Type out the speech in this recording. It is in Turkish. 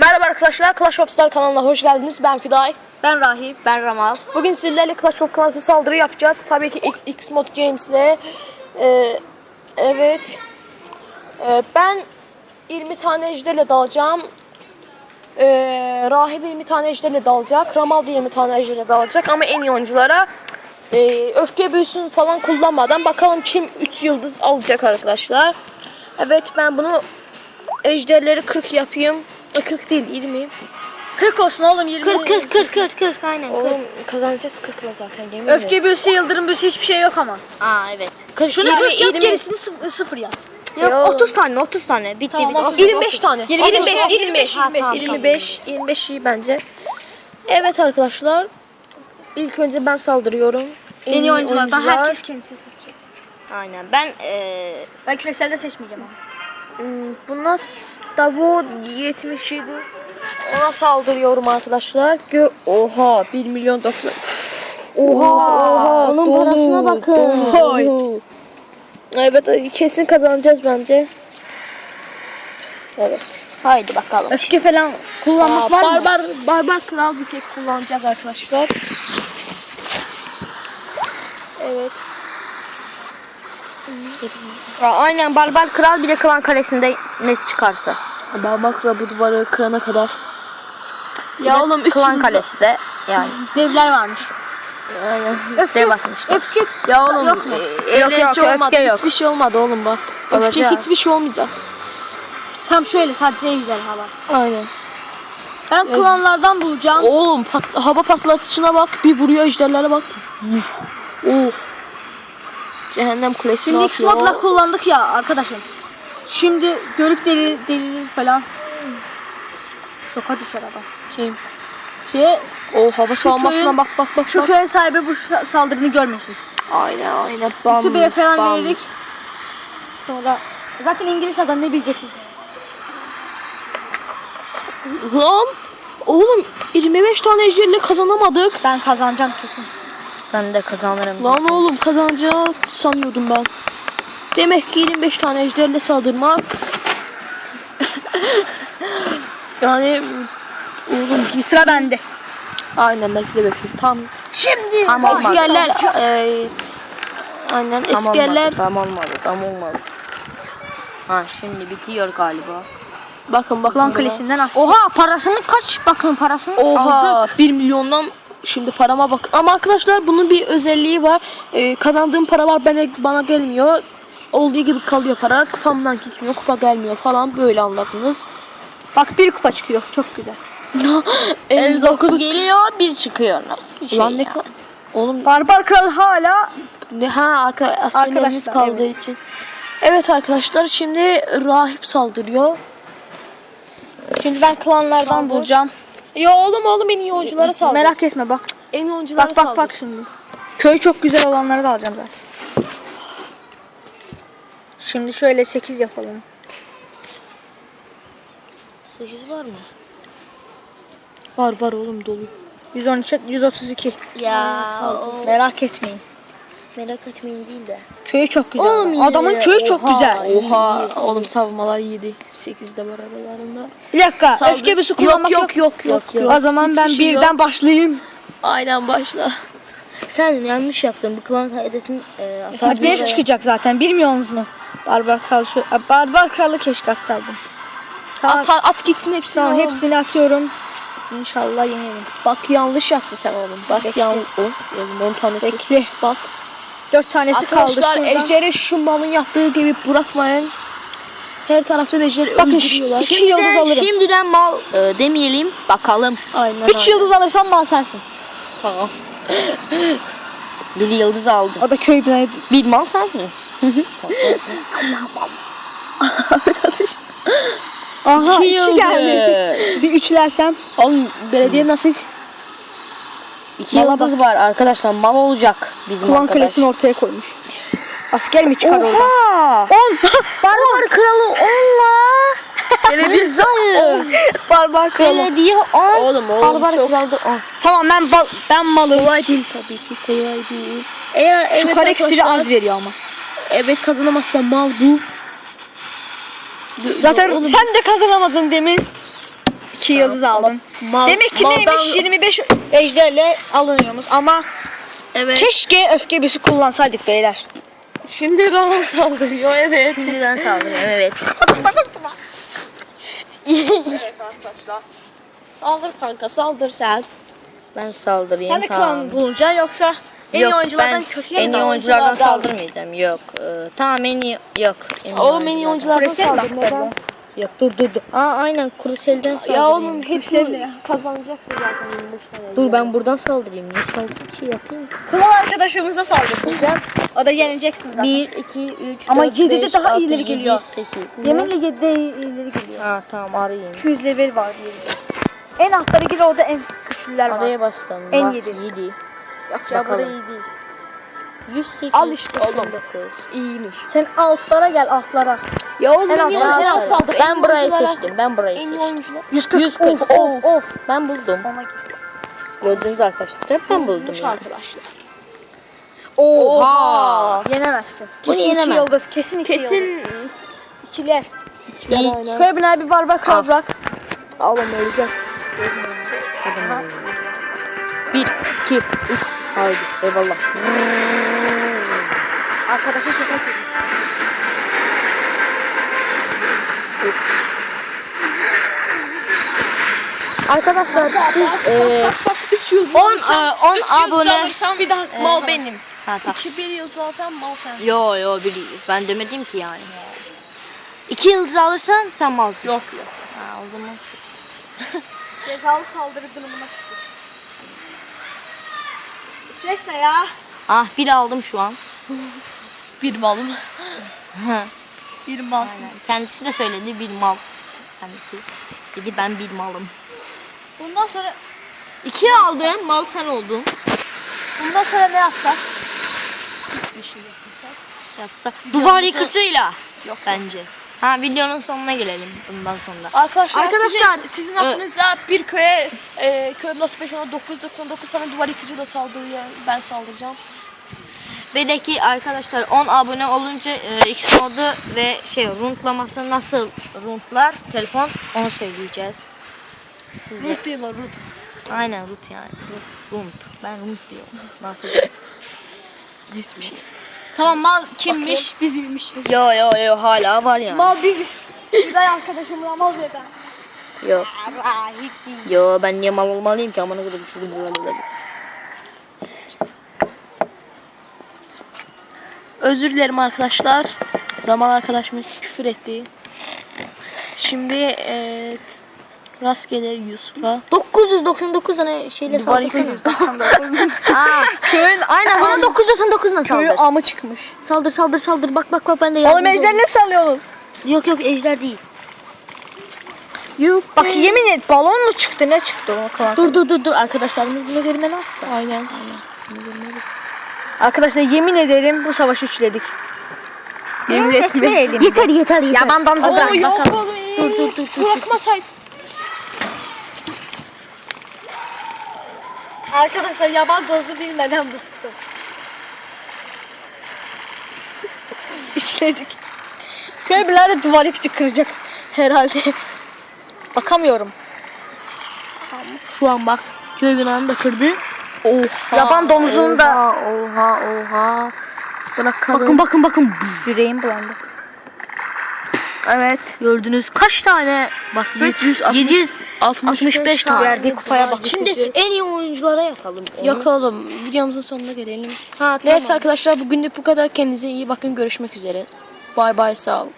Merhaba arkadaşlar, Clash of Star kanalına hoş geldiniz. Ben Fiday. Ben Rahip. Ben Ramal. Bugün sizlerle Clash of Clans'a saldırı yapacağız. Tabii ki X, X Mod Games'le. Ee, evet. Ee, ben 20 tane ejderle dalacağım. Ee, Rahip 20 tane ejderle dalacak. Ramal da 20 tane ejderle dalacak. Ama en iyi oyunculara e, öfke büyüsünü falan kullanmadan bakalım kim 3 yıldız alacak arkadaşlar. Evet ben bunu ejderleri 40 yapayım. E, 40 değil 20. 40 olsun oğlum 20. 40 40 40 40 40 aynen 40. Oğlum kazanacağız 40 ile zaten yemin Öfke büyüsü, yıldırım büyüsü hiçbir şey yok ama. Aa evet. 40 Şunu 20, 40 yap 20. gerisini sıfır, sıfır yap. Yok Ya. 30 tane 30 tane. Bitti Tamam, bitti. 30. 25 tane. 25, 25, 25, Ha, tamam, 25, 25 iyi bence. Evet arkadaşlar. İlk önce ben saldırıyorum. En iyi oyunculardan herkes kendisi seçecek. Aynen. Ben eee Ben küreselde seçmeyeceğim ama. Buna Stavo 77. Ona saldırıyorum arkadaşlar. Gö oha 1 milyon doktor. Oha oha. onun dolu, parasına bakın. dolu. Evet kesin kazanacağız bence. Evet. haydi bakalım. Öfke falan kullanmak Aa, var mı? barbar barbar kral bir tek kullanacağız arkadaşlar. Evet. Aa, aynen Barbar Kral bir de Klan Kalesi'nde net çıkarsa. Barbar kral bu duvarı kırana kadar. Bir Ya de oğlum Klan üstümüze- Kalesi de yani Devler varmış. Aynen. Öfke, dev atmışlar. öfke Ya oğlum Yok mu? e, Yok, yok, olmadı. öfke yok. Hiçbir şey olmadı oğlum bak. Öfke Olacak. hiçbir şey olmayacak. tam şöyle sadece ejderha var. Aynen. Ben klanlardan bulacağım. Oğlum pat, hava patlatışına bak. Bir vuruyor ejderlere bak. Oh. Cehennem kulesine Şimdi X modla kullandık ya arkadaşım. Şimdi görüp deli deli falan. Şoka düşer adam. Şey, Şey, o hava savunmasına köyün- bak bak bak. şu bak. köyün sahibi bu saldırını görmesin. Aynen aynen. Bam, YouTube'a falan bam. veririk. Sonra zaten İngiliz adam ne bilecek? Lan. Oğlum 25 tane ejderle kazanamadık. Ben kazanacağım kesin. Ben de kazanırım. Lan oğlum kazanacak sanıyordum ben. Demek ki 25 tane ejderle saldırmak. yani oğlum Sıra bende. aynen belki de bekliyor. Tam Şimdi Tam olmadı. eskerler eee, aynen Tam eskerler olmadı, tam olmadı, tam olmadı. Ha şimdi bitiyor galiba. bakın bakın. Buna. kalesinden as. Oha parasını kaç bakın parasını Oha aldık. 1 milyondan şimdi parama bak. Ama arkadaşlar bunun bir özelliği var. Ee, kazandığım paralar bana, bana gelmiyor. Olduğu gibi kalıyor para. Kupamdan gitmiyor. Kupa gelmiyor falan. Böyle anladınız. Bak bir kupa çıkıyor. Çok güzel. 59 geliyor bir çıkıyor. Nasıl bir şey Lan ya? ne ka- Oğlum Barbar kral hala ne ha arka askerlerimiz Arkadaşlar, kaldığı evet. için. Evet arkadaşlar şimdi rahip saldırıyor. Şimdi ben klanlardan Saldır. bulacağım. Ya oğlum oğlum en iyi oyunculara saldır. Merak etme bak. En iyi oyunculara Bak bak saldır. bak şimdi. Köy çok güzel olanları da alacağım zaten. Şimdi şöyle 8 yapalım. 8 var mı? Var var oğlum dolu. 113 132. Ya. Merak etmeyin. Merak etmeyin değil de. Köyü çok güzel. Oğlum. Adamın yine- köyü çok Oha. güzel. Oha oğlum savunmalar 7. 8 de var aralarında. Bir dakika. Saldır. Öfke büsü Yok, kullanmak yok yok yok yok. O zaman ben Hiçbir şey birden yok. başlayayım. Aynen başla. Sen yanlış yaptın. Bu klan kaidesini e, Ha, atarsın. dev çıkacak zaten bilmiyorsunuz mu? Barbar kral şu Barbar kralı keşke atsaydım. Tamam. At, at gitsin hepsini. Tamam oğlum. hepsini atıyorum. İnşallah yenerim. Bak yanlış yaptı sen oğlum. Bak yanlış. O, oğlum 10 tanesi. Bekle. Bak. Dört tanesi kaldı Arkadaşlar şuradan. Ejder'i şu malın yaptığı gibi bırakmayın. Her taraftan Ejder'i Bakın şu- öldürüyorlar. iki yıldız alırım. şimdiden mal e, demeyelim. Bakalım. Aynen Üç aynen. yıldız alırsan mal sensin. Tamam. Bir yıldız aldım. O da köy binayı. Bir mal sensin. Arkadaş. Aha İki geldi. Bir üçlersem. Oğlum belediye nasıl? İki Mala yıldız var arkadaşlar. Mal olacak bizim Klan arkadaş. kalesini ortaya koymuş. Asker mi çıkar oradan? Oha! On. Barbar kralı onla. Belediye Zayıf. Barbar kralı. Belediye on. Oğlum oğlum Barbar çok kralı on. Tamam ben bal ben malım. kolay değil tabii ki kolay değil. Eğer Şu evet kare iksiri az veriyor ama. Evet kazanamazsa mal bu. Zaten Oğlum, sen de kazanamadın demin. İki 2 yıldız aldın. Mal, Demek ki maldan- neymiş 25 ejderle alınıyormuş ama Evet. keşke öfke büyüsü kullansaydık beyler. Şimdi Roman saldırıyor evet. Şimdiden saldırıyorum evet. Saldır kanka saldır sen. Ben saldırayım Sen de tamam. klan bulunacaksın yoksa en iyi Yok, oyunculardan ben kötüye en iyi oyunculardan Oyunculardan. saldırmayacağım. Yok. Ee, tamam en iyi yok. En iyi Oğlum en iyi oyunculardan saldır neden? Yok dur dur dur. Aa aynen Krusel'den saldırayım. Ya oğlum hepsini kazanacaksın zaten 25 tane. Dur ben buradan saldırayım. Ne saldırı şey yapayım? Klan arkadaşımıza saldıracağım. O da yeneceksin zaten. 1, 2, 3, Ama 4, yedide 5, daha 6, ileri 7, geliyor. 8. Yeminle 7'de ileri geliyor. Ha tamam arayayım. 200 level var diye. En alttara gir orada en güçlüler var. Araya bastım. En Bak, yedi. 7. Yok ya bu da Bakalım. iyi değil. 108. Al işte oğlum. 99. İyiymiş. Sen altlara gel altlara. Ya oğlum En en altlara oyunculara Aferin. saldır. en Ben burayı oyunculara- seçtim. Ben burayı En seçtim. oyuncular. 140. 140. Of of of. Ben buldum. Ona gir. Gördünüz arkadaşlar. Ben buldum. Bulmuş Yani. arkadaşlar. Oha. Yenemezsin. Bunu Kesin iki yenemem. yıldız. Kesin iki yıldız. Kesin ikiler. İyi. aynen. Şöyle bir var bak Al. bırak. Oğlum öleceğim. 1, 2, 3. Haydi. Eyvallah. Arkadaşın çok. Arkadaşlar siz e, Bak bak 3 yıldız 10 alırsam, e, 10 üç yıldız abone. alırsam bir daha mal benim. Ha tamam. 2 bir yıldız alsam mal sensin. Yo yo bir ben demedim ki yani. 2 yıldız alırsan sen malsın. Yok yok. Ha, o zaman Cezalı saldırı durumuna düştük. Ses ne ya? Ah bir aldım şu an. Bir malım. Bir malsın. Aynen. Kendisi de söyledi bir mal. Kendisi dedi ben bir malım. Bundan sonra 2 aldım mal sen oldun. bundan sonra ne yapsak? Yapsak duvar yıkıcıyla. Yok bence. Ha videonun sonuna gelelim bundan sonra. Arkadaşlar, Arkadaşlar, sizin, sizin aklınıza bir köye e, köy nasıl 5 999 tane duvar yıkıcıyla saldırıyor. Ben saldıracağım. Ve de ki arkadaşlar 10 abone olunca e, X modu ve şey runtlaması nasıl runtlar telefon onu söyleyeceğiz. Size. Root diyorlar root. Aynen root yani. Root, runt. Ben runt diyorum. Ne yapacağız? Hiçbir şey. Tamam mal kimmiş? Bizimmiş. yo yo yo hala var yani. Mal biziz. Bir daha arkadaşım buna mal ver Yo. Yo ben niye mal olmalıyım ki amına kadar sizin böyle Özür dilerim arkadaşlar. Raman arkadaşımız küfür etti. Şimdi e, rastgele Yusuf'a 999 tane şeyle duvar saldırsana. yıkıcı. Aa, Köyün aynen bana 999 'la köyü saldır. amı çıkmış. Saldır saldır saldır. Bak bak bak ben de Oğlum yardımcı ejderle sallıyorsunuz. olayım. Yok yok ejder değil. Yok. Bak yemin et balon mu çıktı ne çıktı o kadar. Dur dur dur dur arkadaşlarımız bunu görmeni asla. Aynen. Arkadaşlar yemin ederim bu savaşı üçledik. Yemin etmeyelim. Yeter yeter yeter. Yabandanızı Oo bırak. yok bakalım. oğlum. Dur, dur, dur, dur, Bırakmasaydı. Arkadaşlar yaban dozu bilmeden bıraktım. Üçledik. Köy birader duvar yıkıcı kıracak herhalde. Bakamıyorum. Şu an bak köy binanı da kırdı. Oha. Yaban domuzunu da- Oha oha. Bırakalım. Bakın bakın bakın. Yüreğim bulandı. Evet gördünüz kaç tane bastık? 765, 765 tane. Verdiği kupaya bak. Şimdi en iyi oyunculara yakalım. onu. Yok oğlum videomuzun sonuna gelelim. Ha, Neyse tamam. arkadaşlar bugünlük bu kadar. Kendinize iyi bakın. Görüşmek üzere. Bay bay sağ olun.